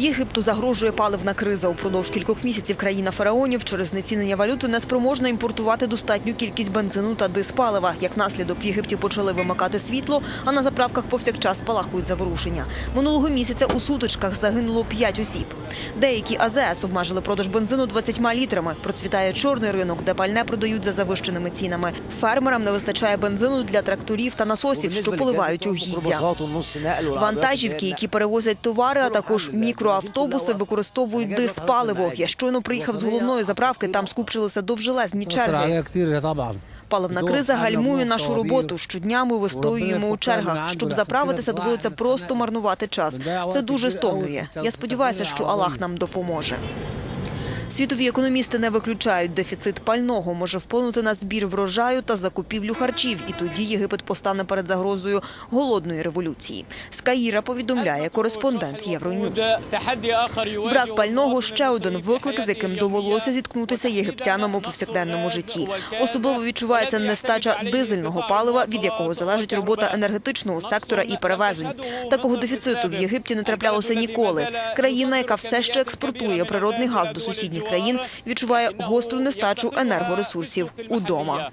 Єгипту загрожує паливна криза. Упродовж кількох місяців країна фараонів через знецінення валюти не спроможна імпортувати достатню кількість бензину та диспалива. Як наслідок в Єгипті почали вимикати світло, а на заправках повсякчас спалахують заворушення. Минулого місяця у сутичках загинуло 5 осіб. Деякі АЗС обмежили продаж бензину 20 літрами. Процвітає чорний ринок, де пальне продають за завищеними цінами. Фермерам не вистачає бензину для тракторів та насосів, що поливають угіддя. Вантажівки, які перевозять товари, а також автобуси використовують диспаливо. Я щойно приїхав з головної заправки, там скупчилися довжелезні черги. Паливна криза гальмує нашу роботу. Щодня ми вистоюємо у чергах. Щоб заправитися, доводиться просто марнувати час. Це дуже стомлює. Я сподіваюся, що Аллах нам допоможе. Світові економісти не виключають, дефіцит пального може вплинути на збір врожаю та закупівлю харчів, і тоді Єгипет постане перед загрозою голодної революції. З Каїра повідомляє кореспондент Євроньюз. Брак пального ще один виклик, з яким довелося зіткнутися єгиптянам у повсякденному житті. Особливо відчувається нестача дизельного палива, від якого залежить робота енергетичного сектора і перевезень. Такого дефіциту в Єгипті не траплялося ніколи. Країна, яка все ще експортує природний газ до сусідніх країн, відчуває гостру нестачу енергоресурсів удома.